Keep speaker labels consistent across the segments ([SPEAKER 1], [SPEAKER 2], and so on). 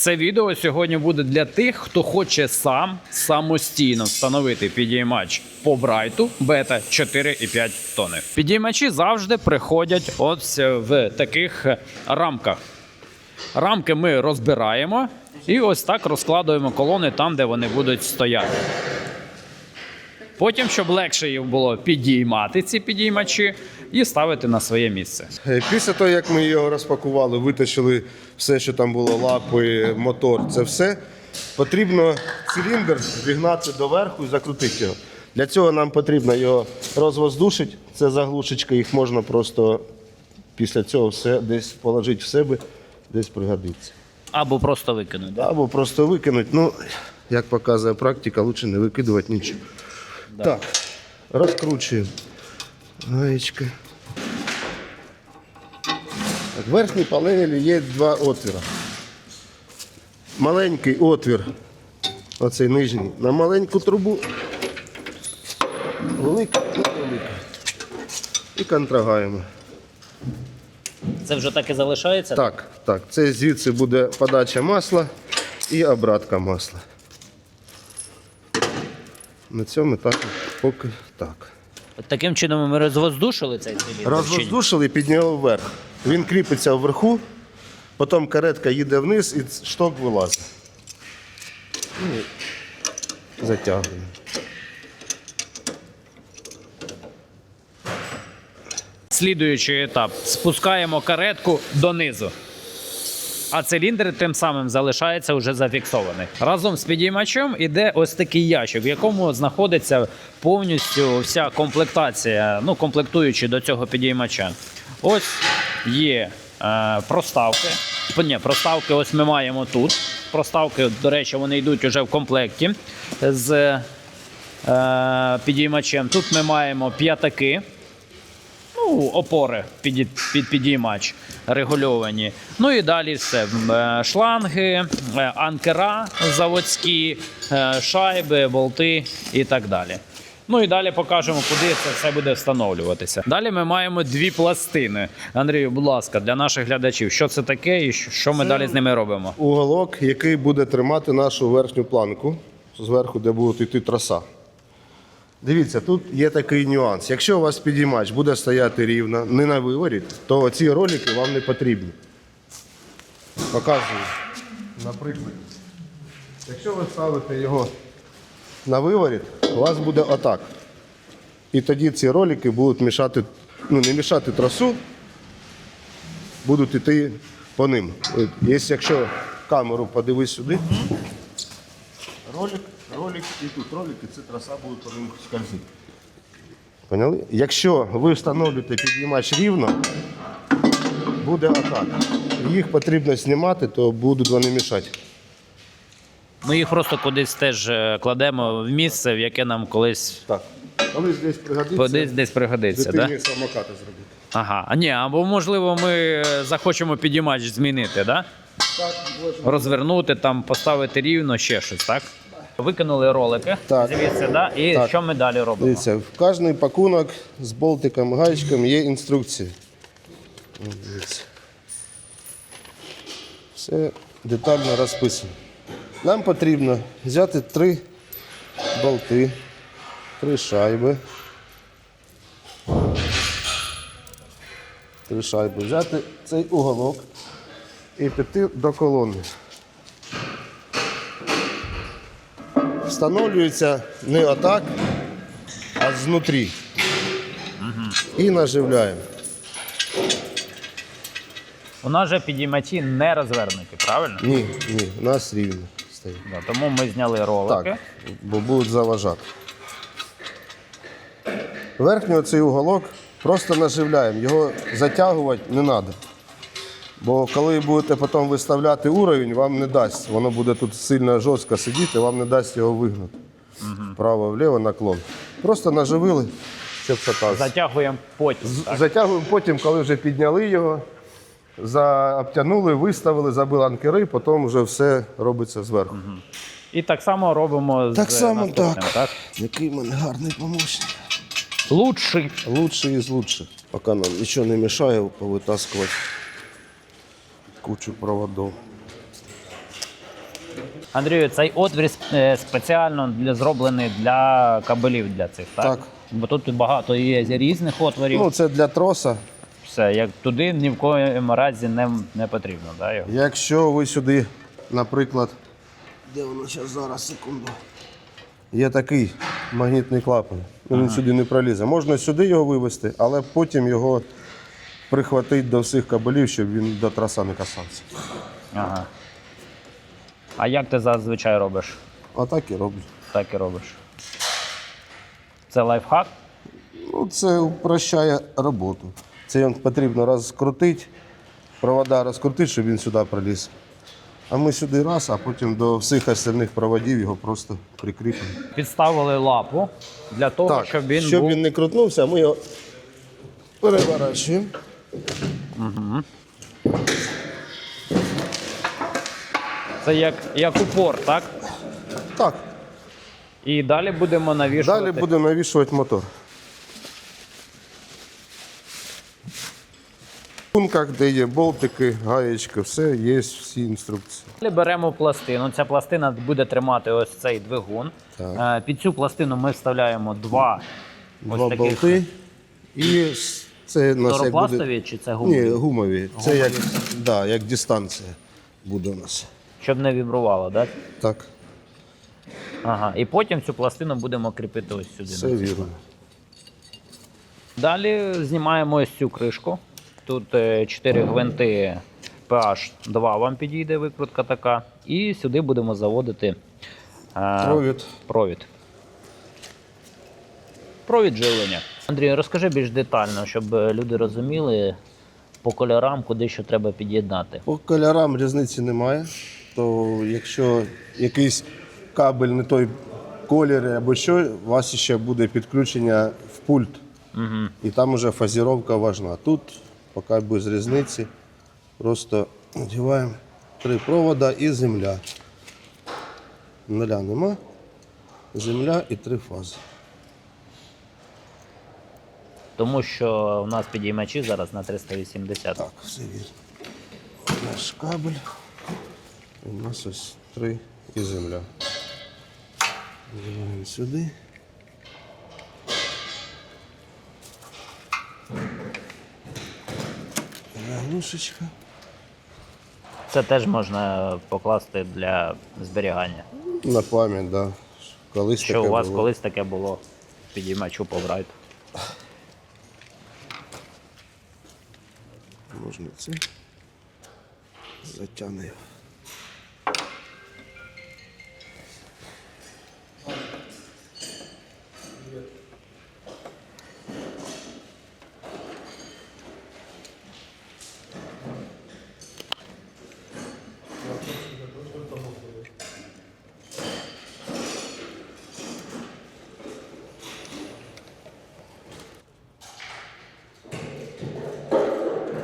[SPEAKER 1] Це відео сьогодні буде для тих, хто хоче сам самостійно встановити підіймач по брайту бета 4,5 тони. Підіймачі завжди приходять ось в таких рамках. Рамки ми розбираємо і ось так розкладуємо колони там, де вони будуть стояти. Потім, щоб легше їх було підіймати ці підіймачі і ставити на своє місце.
[SPEAKER 2] Е, Після того, як ми його розпакували, витащили все, що там було, лапи, мотор, це все. Потрібно циліндр зігнати доверху і закрутити його. Для цього нам потрібно його розвоздушити. Це заглушечка, їх можна просто після цього все десь положити в себе, десь пригодиться.
[SPEAKER 1] Або просто викинути.
[SPEAKER 2] Або просто викинути. Ну, як показує практика, краще не викидувати нічого. Так, розкручуємо. Гаєчка. Так, в верхній панелі є два отвіра. Маленький отвір, оцей нижній, на маленьку трубу. Великий і великий. І контрагаємо.
[SPEAKER 1] Це вже так і залишається?
[SPEAKER 2] Так, так. Це звідси буде подача масла і обратка масла. На цьому так поки так.
[SPEAKER 1] Таким чином ми розвоздушили цей циліндр?
[SPEAKER 2] Розвоздушили, підняли вверх. Він кріпиться вверху, потім каретка їде вниз і шток вилазить. І Затягуємо.
[SPEAKER 1] Слідуючий етап. Спускаємо каретку донизу. А циліндр тим самим залишається вже зафіксований. Разом з підіймачем іде ось такий ящик, в якому знаходиться повністю вся комплектація, ну комплектуючи до цього підіймача. Ось є е, проставки. Ні, проставки ось ми маємо тут. Проставки, до речі, вони йдуть уже в комплекті з е, підіймачем. Тут ми маємо п'ятаки ну, опори під, під підіймач регульовані. Ну і далі все. Е, Шланги, е, анкера заводські, е, шайби, болти і так далі. Ну і далі покажемо, куди це все буде встановлюватися. Далі ми маємо дві пластини. Андрію, будь ласка, для наших глядачів, що це таке і що- ми далі з ними робимо?
[SPEAKER 2] Уголок, який буде тримати нашу верхню планку, зверху, де буде йти траса. Дивіться, тут є такий нюанс. Якщо у вас підіймач буде стояти рівно, не на виворіт, то ці ролики вам не потрібні. Показую. Наприклад, якщо ви ставите його на виворіт, у вас буде отак. І тоді ці ролики будуть мішати, ну не мішати трасу, будуть йти по ним. Якщо камеру подивись сюди, ролик, ролик і тут ролик, і ця траса буде по ним скользити. Поняли? Якщо ви встановлюєте підіймач рівно, буде отак. Їх потрібно знімати, то будуть вони мішати.
[SPEAKER 1] Ми їх просто кудись теж е, кладемо в місце, в яке нам колись
[SPEAKER 2] Так. Коли десь пригодиться,
[SPEAKER 1] кудись десь пригодиться.
[SPEAKER 2] дитині
[SPEAKER 1] Да?
[SPEAKER 2] самокати зробити.
[SPEAKER 1] Ага, а ні, або можливо, ми е, захочемо підіймач змінити, да?
[SPEAKER 2] Так, можна.
[SPEAKER 1] розвернути, там поставити рівно, ще щось, так? Викинули ролики
[SPEAKER 2] Так.
[SPEAKER 1] звідси, да? і
[SPEAKER 2] Так.
[SPEAKER 1] що ми далі робимо?
[SPEAKER 2] Дивіться, в кожний пакунок з болтиком, гаечком є інструкція. От Дивіться. Все детально розписано. Нам потрібно взяти три болти, три шайби. Три шайби. Взяти цей уголок і піти до колони. Встановлюється не отак, а знутрі. І наживляємо.
[SPEAKER 1] У нас же підіймачі не розвернуті, правильно?
[SPEAKER 2] Ні, ні, у нас рівно стоїть.
[SPEAKER 1] Да, тому ми зняли ролики.
[SPEAKER 2] Так, бо будуть заважати. Верхній оцей уголок просто наживляємо. Його затягувати не треба. Бо коли будете потім виставляти уровень, вам не дасть. Воно буде тут сильно жорстко сидіти, вам не дасть його вигнути. Вправо-вліво наклон. Просто наживили, щоб шатався.
[SPEAKER 1] Затягуємо потім. Так.
[SPEAKER 2] Затягуємо потім, коли вже підняли його, за, обтянули, виставили, забили анкери, потім вже все робиться зверху.
[SPEAKER 1] І так само робимо
[SPEAKER 2] Так
[SPEAKER 1] з
[SPEAKER 2] само
[SPEAKER 1] наступним,
[SPEAKER 2] так.
[SPEAKER 1] так?
[SPEAKER 2] Який в мене гарний помощник.
[SPEAKER 1] Лучший.
[SPEAKER 2] Лучший із лучших. Поки нам нічого не мішає повитаскувати кучу проводов.
[SPEAKER 1] Андрію, цей отвір е, спеціально для, зроблений для кабелів для цих, так?
[SPEAKER 2] Так.
[SPEAKER 1] Бо тут багато є різних отворів.
[SPEAKER 2] Ну, це для троса.
[SPEAKER 1] Все, як туди ні в коєму разі не, не потрібно, да, його?
[SPEAKER 2] Якщо ви сюди, наприклад. Де воно зараз зараз, секунду. Є такий магнітний клапан. Він сюди не пролізе. Можна сюди його вивести, але потім його прихватити до всіх кабелів, щоб він до троса не касався.
[SPEAKER 1] Ага. А як ти зазвичай робиш?
[SPEAKER 2] А так і роблю.
[SPEAKER 1] Так і робиш. Це лайфхак?
[SPEAKER 2] Ну, це упрощає роботу. Це його потрібно розкрутити, провода розкрутити, щоб він сюди проліз. А ми сюди раз, а потім до всіх остальних проводів його просто прикріпимо.
[SPEAKER 1] Підставили лапу для того,
[SPEAKER 2] Так,
[SPEAKER 1] щоб він
[SPEAKER 2] щоб
[SPEAKER 1] був.
[SPEAKER 2] він не крутнувся, ми його переворачуємо.
[SPEAKER 1] Це як, як упор, так?
[SPEAKER 2] Так,
[SPEAKER 1] І далі будемо навішувати.
[SPEAKER 2] далі будемо навішувати мотор. В пунктах, де є болтики, гаєчка, все, є всі інструкції.
[SPEAKER 1] Далі беремо пластину. Ця пластина буде тримати ось цей двигун.
[SPEAKER 2] Так.
[SPEAKER 1] Е, Під цю пластину ми вставляємо два,
[SPEAKER 2] Два
[SPEAKER 1] ось таких
[SPEAKER 2] болти. І с- це у нас як буде...
[SPEAKER 1] Чи це гумові?
[SPEAKER 2] Ні, гумові. Це як, да, як дистанція буде у нас.
[SPEAKER 1] Щоб не вібрувало, так?
[SPEAKER 2] Так,
[SPEAKER 1] Ага. І потім цю пластину будемо кріпити ось сюди.
[SPEAKER 2] все вірно.
[SPEAKER 1] Далі знімаємо ось цю кришку. Тут 4 гвинти PH 2 вам підійде викрутка така. І сюди будемо заводити е,
[SPEAKER 2] Провід.
[SPEAKER 1] провід. Провід живлення. Андрій, розкажи більш детально, щоб е, люди розуміли по кольорам, куди що треба під'єднати.
[SPEAKER 2] По кольорам різниці немає. То якщо якийсь кабель не той колір або що, у вас ще буде підключення в пульт.
[SPEAKER 1] Угу.
[SPEAKER 2] І там вже фазіровка важна. Тут поки без різниці. Просто одягаємо три провода і земля. Нуля нема. Земля і три фази.
[SPEAKER 1] Тому що в нас підіймачі зараз на 380.
[SPEAKER 2] Так, все вірно. Наш кабель. У нас ось три і земля. Вдіваємо сюди. Заглушечка.
[SPEAKER 1] Це теж можна покласти для зберігання.
[SPEAKER 2] На пам'ять, да. Колись
[SPEAKER 1] Що
[SPEAKER 2] таке
[SPEAKER 1] у вас
[SPEAKER 2] було.
[SPEAKER 1] колись таке було підіймачу поврайт.
[SPEAKER 2] Це. Затягне.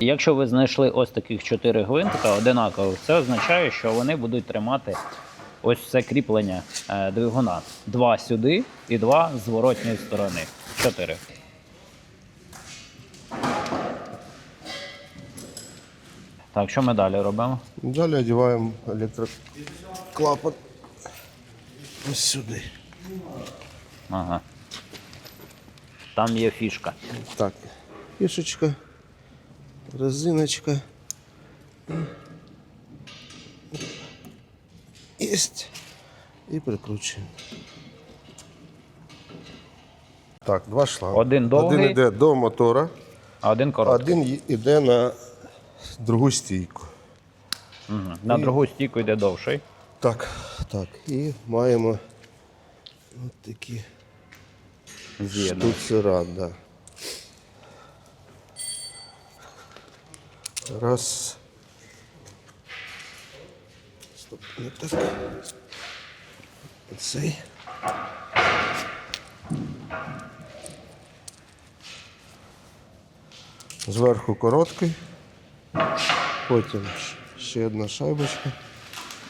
[SPEAKER 1] Якщо ви знайшли ось таких чотири гвинтика одинакових, це означає, що вони будуть тримати ось це кріплення е, двигуна. Два сюди і два з зворотньої сторони. Чотири. Так, що ми далі робимо?
[SPEAKER 2] Далі одягаємо електроклапан. Ось сюди.
[SPEAKER 1] Ага. Там є фішка.
[SPEAKER 2] Так, фішечка, резиночка. Єсть. І прикручуємо. Так, два шланги.
[SPEAKER 1] Один довгий.
[SPEAKER 2] Один йде до мотора,
[SPEAKER 1] А один короткий.
[SPEAKER 2] один йде на другу стійку.
[SPEAKER 1] Угу. На другу стійку йде довший.
[SPEAKER 2] Так, так. І маємо от такі штуцера, да. Раз. Стоп, не так. Оцей. Зверху короткий, потім ще одна шайбочка,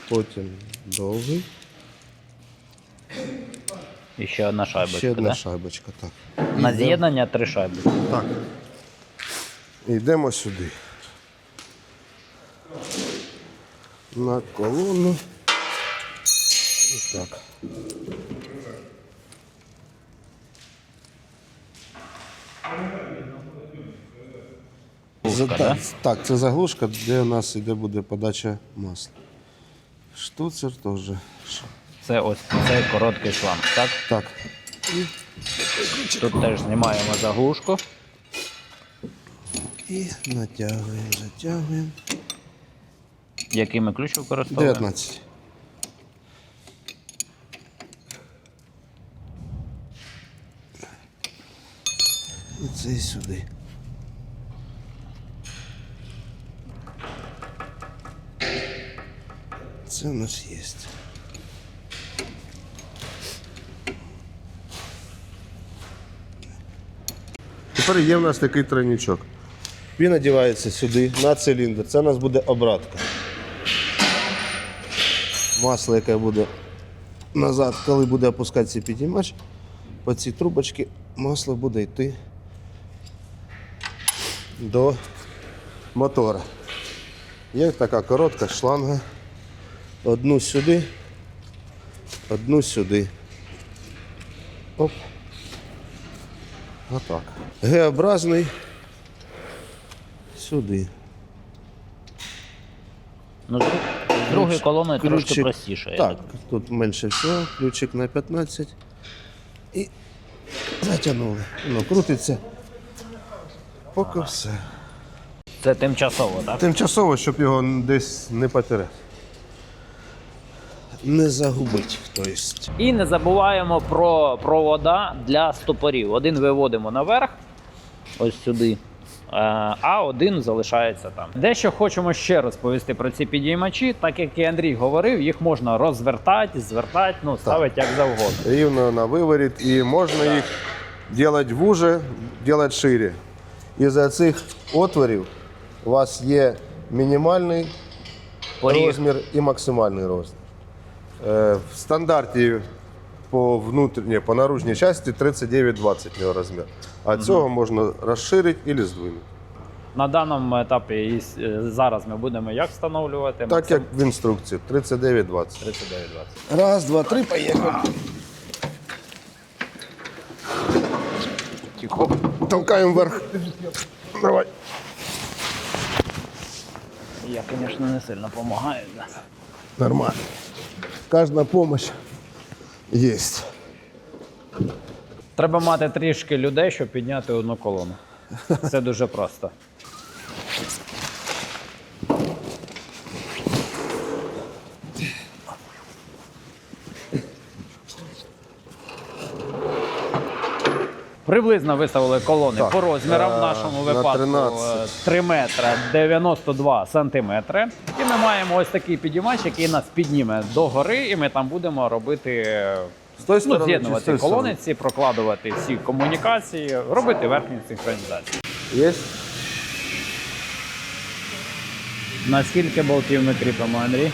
[SPEAKER 2] потім довгий,
[SPEAKER 1] І ще одна шайбочка.
[SPEAKER 2] ще одна
[SPEAKER 1] да?
[SPEAKER 2] шайбочка. Так.
[SPEAKER 1] На з'єднання три шайби.
[SPEAKER 2] Так. Йдемо сюди. На колону. Так. За-
[SPEAKER 1] да?
[SPEAKER 2] так, так, це заглушка, де у нас іде буде подача масла. Штуцер теж.
[SPEAKER 1] Це ось цей короткий шланг, так?
[SPEAKER 2] Так.
[SPEAKER 1] Тут теж знімаємо заглушку.
[SPEAKER 2] І натягуємо, затягуємо.
[SPEAKER 1] Який ми ключ використовуємо?
[SPEAKER 2] 19. І цей сюди. Це у нас є. Тепер є в нас такий тройничок. Він одягається сюди, на циліндр. Це у нас буде обратка. Масло, яке буде назад, коли буде опускатися підіймач, по цій трубочці масло буде йти до мотора. Є така коротка шланга. Одну сюди, одну сюди. Оп. Отак. Г-образний сюди.
[SPEAKER 1] Ну, з другої колони трошки простіше.
[SPEAKER 2] Так, тут менше всього, ключик на 15. І затягнули. Воно крутиться. Поки все.
[SPEAKER 1] Це тимчасово, так?
[SPEAKER 2] Тимчасово, щоб його десь не потеряти. Не загубить хтось.
[SPEAKER 1] І не забуваємо про провода для стопорів. Один виводимо наверх, ось сюди. А один залишається там. Дещо хочемо ще розповісти про ці підіймачі, так як і Андрій говорив, їх можна розвертати, звертати, ну ставити як завгодно.
[SPEAKER 2] Рівно на виворіт і можна їх робити вуже, робити шире. Із-за цих отворів у вас є мінімальний
[SPEAKER 1] Поріг.
[SPEAKER 2] розмір і максимальний розмір. Е, В стандарті по внутрішній, по наружній частині 39-20 його розмір. А цього можна розширити або здвинути.
[SPEAKER 1] На даному етапі і е, зараз ми будемо як встановлювати?
[SPEAKER 2] Так як в інструкції 39-20.
[SPEAKER 1] 39-20.
[SPEAKER 2] Раз, два, три, поїхали.
[SPEAKER 1] Тихо.
[SPEAKER 2] Толкаємо вверх. Давай.
[SPEAKER 1] Я, звісно, не сильно допомагаю.
[SPEAKER 2] Нормально. Кожна допомога є.
[SPEAKER 1] Треба мати трішки людей, щоб підняти одну колону. Це дуже просто. Приблизно виставили колони
[SPEAKER 2] Так,
[SPEAKER 1] по розмірам
[SPEAKER 2] е,
[SPEAKER 1] в нашому випадку
[SPEAKER 2] 13.
[SPEAKER 1] 3 метри 92 сантиметри. Ми маємо ось такий підіймач, який нас підніме до гори, і ми там будемо робити
[SPEAKER 2] З тої
[SPEAKER 1] ну, з'єднувати колониці, прокладувати всі комунікації, робити верхню синхронізацію.
[SPEAKER 2] Є?
[SPEAKER 1] На скільки болтів ми кріпимо, Андрій?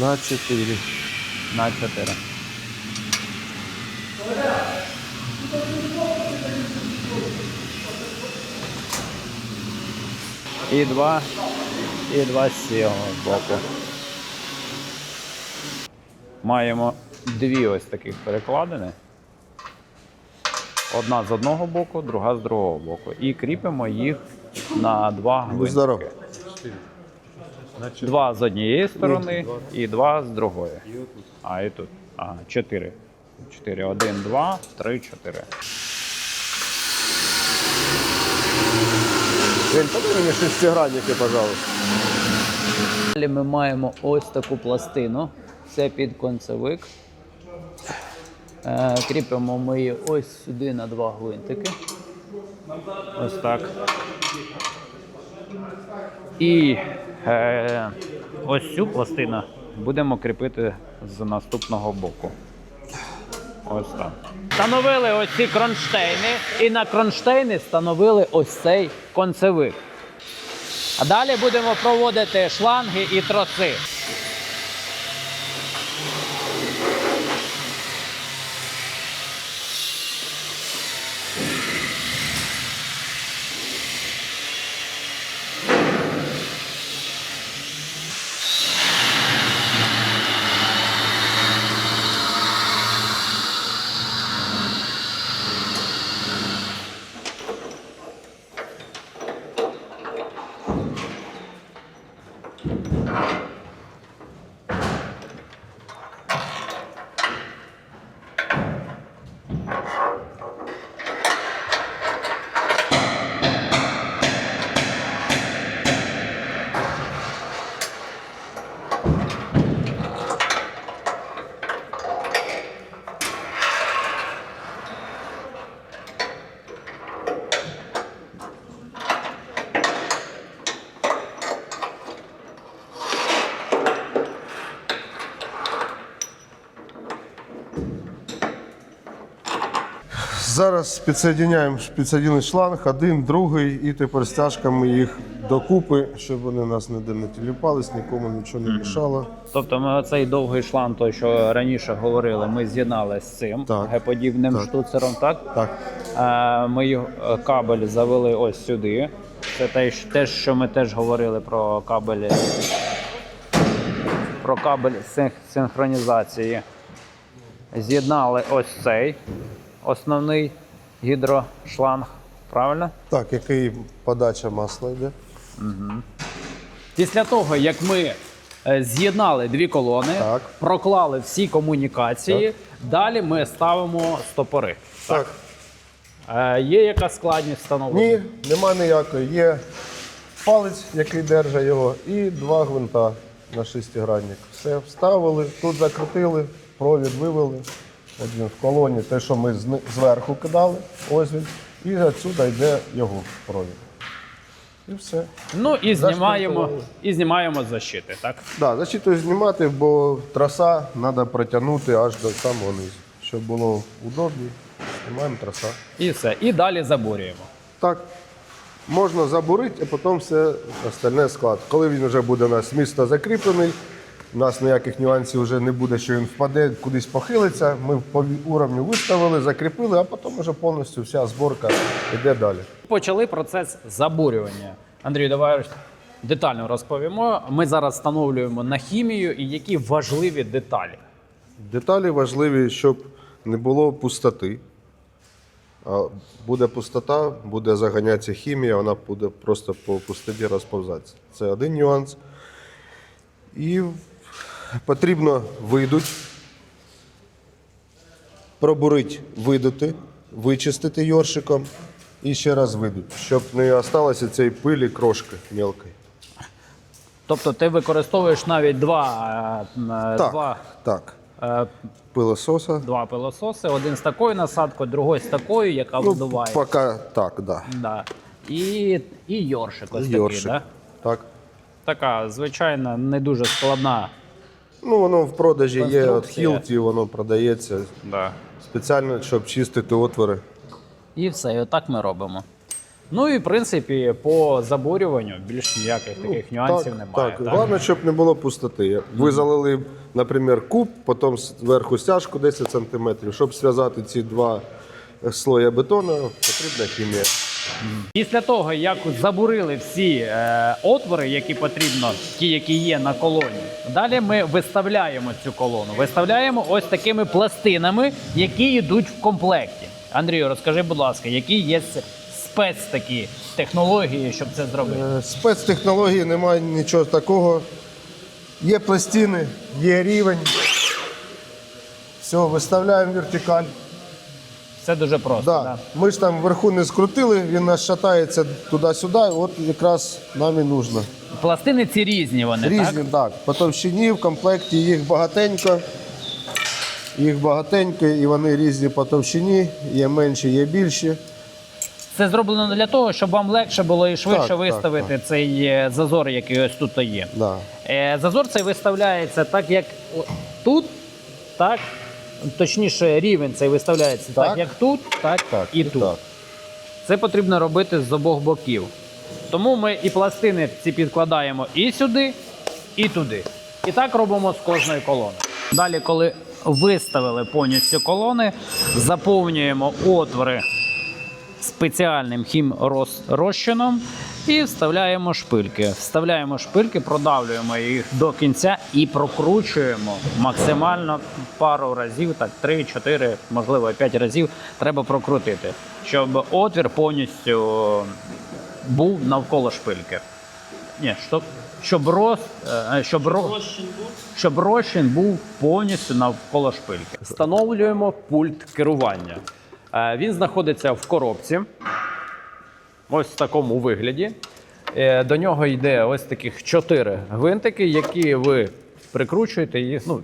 [SPEAKER 2] На 4.
[SPEAKER 1] На 4. І два, і два з цього боку. Маємо дві ось таких перекладини. Одна з одного боку, друга з другого боку. І кріпимо їх на два гвинтики. Два з однієї сторони і два з другої. А, і тут. Ага, чотири. Чотири. Один, два, три, чотири.
[SPEAKER 2] Жень, подай мені шестигранники, пожалуйста.
[SPEAKER 1] Далі ми маємо ось таку пластину. Це під концевик. Е, кріпимо ми її ось сюди на два гвинтики. Ось так. І е, ось цю пластину будемо кріпити з наступного боку. Ось так. Встановили ось ці кронштейни, і на кронштейни встановили ось цей концевик. А далі будемо проводити шланги і троси.
[SPEAKER 2] Зараз підсоединяємо підсоединили шланг, один, другий, і тепер стяжками їх докупи, щоб вони нас ніде не тіліпались, нікому нічого не мішало.
[SPEAKER 1] Тобто ми оцей довгий шланг, той, що раніше говорили, ми з'єднали з цим
[SPEAKER 2] Так.
[SPEAKER 1] геподібним
[SPEAKER 2] Так.
[SPEAKER 1] штуцером, так?
[SPEAKER 2] Так,
[SPEAKER 1] Е, Ми його- е, кабель завели ось сюди. Це те, що- те, що ми теж говорили про кабелі. Про кабель синх- синхронізації. З'єднали ось цей основний гідрошланг. Правильно?
[SPEAKER 2] так, який подача масла йде.
[SPEAKER 1] Після того, як ми е, з'єднали дві колони,
[SPEAKER 2] Так.
[SPEAKER 1] проклали всі комунікації, далі ми ставимо стопори.
[SPEAKER 2] Так.
[SPEAKER 1] Е, Є яка складність встановлення?
[SPEAKER 2] Ні, нема ніякої. Є палець, який держить його, і два гвинта на шестигранник. Все, вставили, тут закрутили, провід вивели. От він в колоні, те, що ми зверху кидали, ось він. І отсюди йде його провід. І все.
[SPEAKER 1] Ну і знімаємо, і знімаємо защити, так?
[SPEAKER 2] Да, защиту знімати, бо траса треба протягнути аж до самого низу. Щоб було удобніше, знімаємо траса.
[SPEAKER 1] І все. І далі забурюємо.
[SPEAKER 2] Так, можна забурити, а потім все остальне склад. Коли він вже буде у нас місто закріплений, у нас ніяких нюансів вже не буде, що він впаде, кудись похилиться. Ми по уровню виставили, закріпили, а потім вже повністю вся зборка йде далі.
[SPEAKER 1] Почали процес забурювання. Андрій, давай детально розповімо. Ми зараз встановлюємо на хімію і які важливі деталі.
[SPEAKER 2] Деталі важливі, щоб не було пустоти. А буде пустота, буде заганятися хімія, вона буде просто по пустоті розповзатися. Це один нюанс. І потрібно видуть, пробурити, видути, вичистити йоршиком і ще раз видуть, щоб не залишилося цієї пилі крошки мілкої.
[SPEAKER 1] Тобто ти використовуєш навіть два, е, е,
[SPEAKER 2] Так,
[SPEAKER 1] два,
[SPEAKER 2] так.
[SPEAKER 1] е,
[SPEAKER 2] Пилососа.
[SPEAKER 1] два пилососи, один з такою насадкою, другий з такою, яка
[SPEAKER 2] Ну,
[SPEAKER 1] вдуває.
[SPEAKER 2] поки так, да.
[SPEAKER 1] Да. І, і йоршик ось
[SPEAKER 2] Йоршик.
[SPEAKER 1] такий, да?
[SPEAKER 2] Так.
[SPEAKER 1] Така звичайна, не дуже складна.
[SPEAKER 2] Ну, воно в продажі є від
[SPEAKER 1] Конструкція.
[SPEAKER 2] Hilti, воно продається
[SPEAKER 1] Да.
[SPEAKER 2] спеціально, щоб чистити отвори.
[SPEAKER 1] І все, і отак ми робимо. Ну і в принципі по забурюванню більш ніяких таких нюансів
[SPEAKER 2] так,
[SPEAKER 1] немає.
[SPEAKER 2] Так.
[SPEAKER 1] Так?
[SPEAKER 2] Головне, щоб не було пустоти. Ви залили, наприклад, куб, потім зверху стяжку 10 см. Щоб зв'язати ці два слої бетону, потрібна хімія.
[SPEAKER 1] Після того, як забурили всі е, отвори, які потрібно, ті, які є на колоні, далі ми виставляємо цю колону. Виставляємо ось такими пластинами, які йдуть в комплекті. Андрію, розкажи, будь ласка, які є с- спец такі технології, щоб це зробити?
[SPEAKER 2] Е, Спецтехнології немає нічого такого. Є пластини, є рівень. Все, виставляємо вертикаль.
[SPEAKER 1] Це дуже просто.
[SPEAKER 2] Да.
[SPEAKER 1] Да.
[SPEAKER 2] Ми ж там вверху не скрутили, він нас шатається туди-сюди, от якраз нам і нужно.
[SPEAKER 1] Пластини ці різні вони,
[SPEAKER 2] Різні,
[SPEAKER 1] так?
[SPEAKER 2] так. По товщині в комплекті їх багатенько. Їх багатенько, і вони різні по товщині, є менші, є більші.
[SPEAKER 1] Це зроблено для того, щоб вам легше було і швидше
[SPEAKER 2] Так, так,
[SPEAKER 1] виставити цей е, зазор, який ось тут є.
[SPEAKER 2] Да.
[SPEAKER 1] Е, Зазор цей виставляється так, як тут, так. Точніше, рівень цей виставляється так,
[SPEAKER 2] Так.
[SPEAKER 1] як тут, так,
[SPEAKER 2] Так,
[SPEAKER 1] і, тут.
[SPEAKER 2] так.
[SPEAKER 1] Це потрібно робити з обох боків. Тому ми і пластини ці підкладаємо і сюди, і туди. І так робимо з кожної колони. Далі, коли виставили повністю колони, заповнюємо отвори спеціальним хімрозчином і вставляємо шпильки. Вставляємо шпильки, продавлюємо їх до кінця і прокручуємо максимально пару разів, так 3-4, можливо 5 разів треба прокрутити, щоб отвір повністю був навколо шпильки. Ні, щоб, щоб, роз, е, щоб, ро, щоб розчин був повністю навколо шпильки. Встановлюємо пульт керування. Е, Він знаходиться в коробці. Ось в такому вигляді. Е, До нього йде ось таких чотири гвинтики, які ви прикручуєте, їх, ну,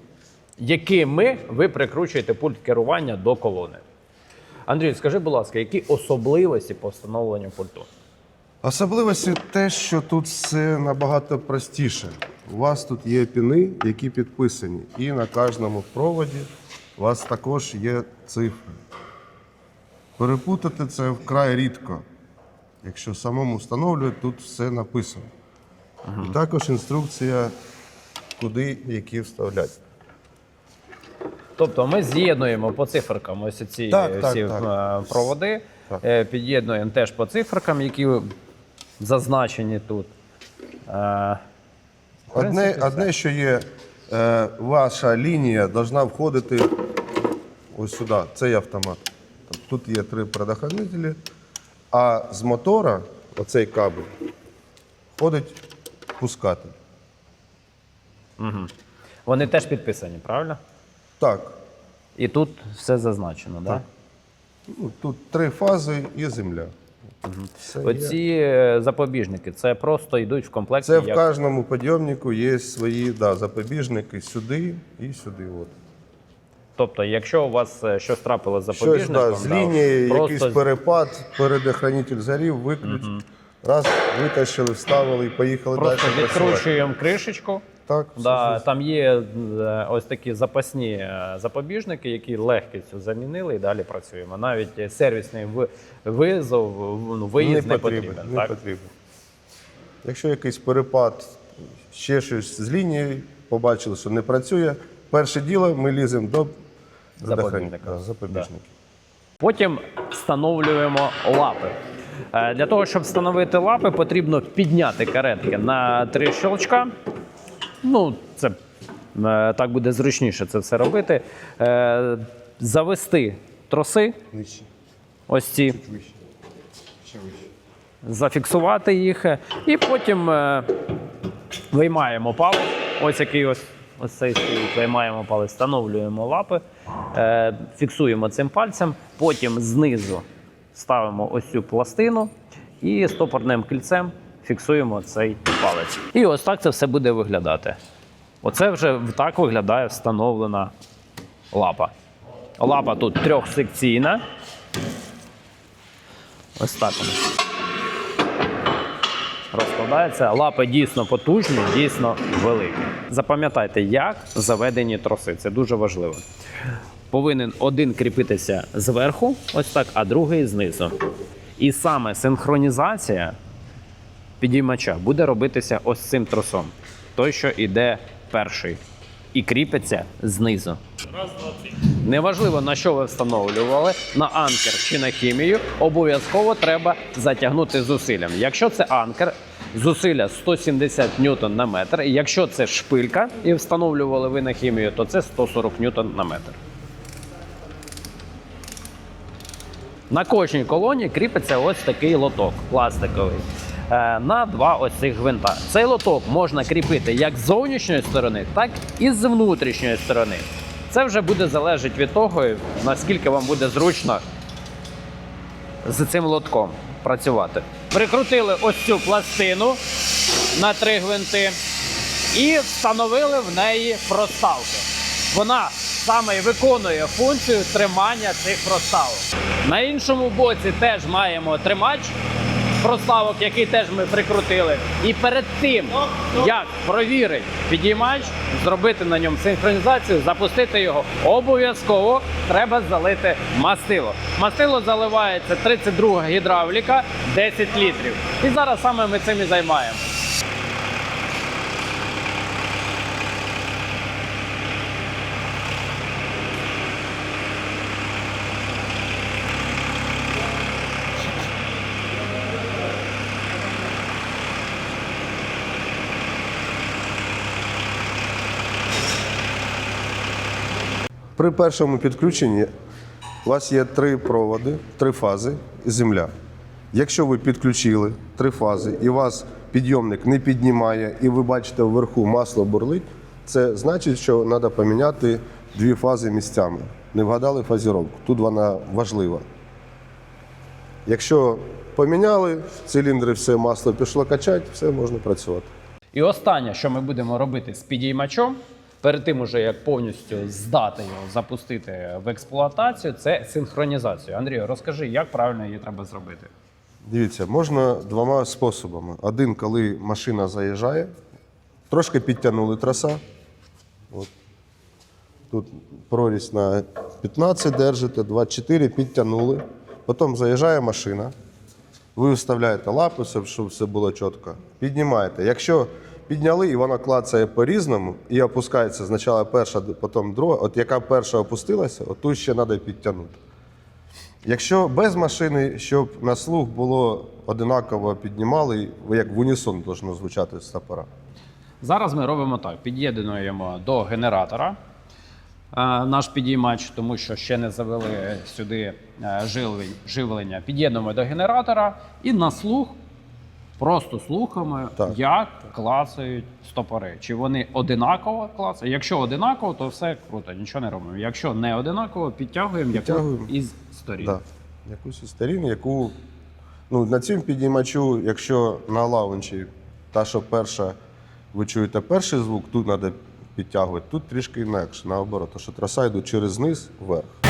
[SPEAKER 1] якими ви прикручуєте пульт керування до колони. Андрій, скажи, будь ласка, які особливості по встановленню пульту?
[SPEAKER 2] Особливості те, що тут все набагато простіше. У вас тут є піни, які підписані, і на кожному проводі у вас також є цифри. Перепутати це вкрай рідко. Якщо самому встановлюють, тут все написано. І також інструкція, куди які вставляти.
[SPEAKER 1] Тобто ми з'єднуємо по циферкам ось ці
[SPEAKER 2] Так,
[SPEAKER 1] всі
[SPEAKER 2] так.
[SPEAKER 1] е, проводи,
[SPEAKER 2] Так.
[SPEAKER 1] е, під'єднуємо теж по циферкам, які зазначені тут. Е,
[SPEAKER 2] Одне, одне, що є, ваша лінія повинна входити ось сюди. Цей автомат. Тут є три предохранителі, а з мотора оцей кабель входить пускати.
[SPEAKER 1] Вони теж підписані, правильно?
[SPEAKER 2] Так,
[SPEAKER 1] І тут все зазначено, так?
[SPEAKER 2] Так. ну, тут три фази і земля. Є.
[SPEAKER 1] Оці е, запобіжники це просто йдуть в комплекті.
[SPEAKER 2] Це в
[SPEAKER 1] як...
[SPEAKER 2] кожному підйомнику є свої да, запобіжники сюди і сюди. От.
[SPEAKER 1] Тобто, якщо у вас е, щось трапилось з
[SPEAKER 2] Щось да, з
[SPEAKER 1] да,
[SPEAKER 2] лінії,
[SPEAKER 1] просто
[SPEAKER 2] якийсь перепад, передохранитель зарів, виключ. Раз, витащили, вставили і поїхали далі.
[SPEAKER 1] відкручуємо кришечку.
[SPEAKER 2] Так,
[SPEAKER 1] Да,
[SPEAKER 2] все.
[SPEAKER 1] там є е, ось такі запасні е, запобіжники, які легкістю замінили і далі працюємо. Навіть сервісний визов, ну, виїзд не, потрібен.
[SPEAKER 2] не
[SPEAKER 1] так?
[SPEAKER 2] потрібен. Якщо якийсь перепад, ще щось з лінії, побачили, що не працює, перше діло ми ліземо до
[SPEAKER 1] Запобіжника.
[SPEAKER 2] Запобіжників.
[SPEAKER 1] Потім встановлюємо лапи. Е, Для того, щоб встановити лапи, потрібно підняти каретки на три щелчка. Ну, це е, так буде зручніше це все робити. Е, Завести троси, ось ці, зафіксувати їх, і потім виймаємо палець. Ось який ось. Ось цей стоїть, виймаємо палець, встановлюємо лапи, е, фіксуємо цим пальцем, потім знизу ставимо ось цю пластину і стопорним кільцем фіксуємо цей палець. І ось так це все буде виглядати. Оце вже так виглядає встановлена лапа. Лапа тут трьохсекційна. Ось так розкладається. Лапи дійсно потужні, дійсно великі. Запам'ятайте, як заведені троси. Це дуже важливо. Повинен один кріпитися зверху, ось так, а другий знизу. І саме синхронізація підіймача буде робитися ось цим тросом. Той, що йде перший. І кріпиться знизу. Неважливо на що ви встановлювали, на анкер чи на хімію, обов'язково треба затягнути зусиллям. Якщо це анкер, зусилля 170 ньютон на метр. Якщо це шпилька і встановлювали ви на хімію, то це 140 ньютон на метр. На кожній колоні кріпиться ось такий лоток пластиковий. Е, На два ось гвинта. Цей лоток можна кріпити як з зовнішньої сторони, так і з внутрішньої сторони. Це вже буде залежати від того, наскільки вам буде зручно з цим лотком працювати. Прикрутили ось цю пластину на три гвинти і встановили в неї проставки. Вона саме виконує функцію тримання цих проставок. На іншому боці теж маємо тримач проставок, який теж ми прикрутили. І перед тим, як провірить підіймач, зробити на ньому синхронізацію, запустити його, обов'язково треба залити мастило. Мастило заливається 32 гідравліка 10 літрів. І зараз саме ми цим і займаємо.
[SPEAKER 2] При першому підключенні у вас є три проводи, три фази і земля. Якщо ви підключили три фази і вас підйомник не піднімає, і ви бачите вверху масло бурлить, це значить, що треба поміняти дві фази місцями. Не вгадали фазіровку. Тут вона важлива. Якщо поміняли, циліндри все масло пішло качати, все можна працювати.
[SPEAKER 1] І останнє, що ми будемо робити з підіймачом, перед тим, уже як повністю здати його, запустити в експлуатацію, це синхронізацію. Андрію, розкажи, як правильно її треба зробити.
[SPEAKER 2] Дивіться, можна двома способами. Один, коли машина заїжджає, трошки підтягнули троса. От. Тут прорізь на 15 держите, 24 підтягнули. Потім заїжджає машина, ви вставляєте лапи, щоб все було чітко. Піднімаєте. Якщо підняли і вона клацає по-різному і опускається спочатку перша, потім друга, от яка перша опустилася, от ту ще треба підтягнути. Якщо без машини, щоб на слух було одинаково піднімали, як в унісон должно звучати стопора.
[SPEAKER 1] Зараз ми робимо так: під'єднуємо до генератора е, наш підіймач, тому що ще не завели сюди е, живлення. Під'єднуємо до генератора і на слух просто слухаємо,
[SPEAKER 2] Так.
[SPEAKER 1] як клацають стопори. Чи вони одинаково клацають? Якщо одинаково, то все круто, нічого не робимо. Якщо не одинаково, підтягуємо,
[SPEAKER 2] Підтягуємо.
[SPEAKER 1] яку із сторін.
[SPEAKER 2] Да. Якусь із сторін, яку ну, на цьому підіймачу, якщо на лаунчі та, що перша, ви чуєте перший звук, тут треба підтягувати, тут трішки інакше, наоборот, тому що траса йде через низ вверх.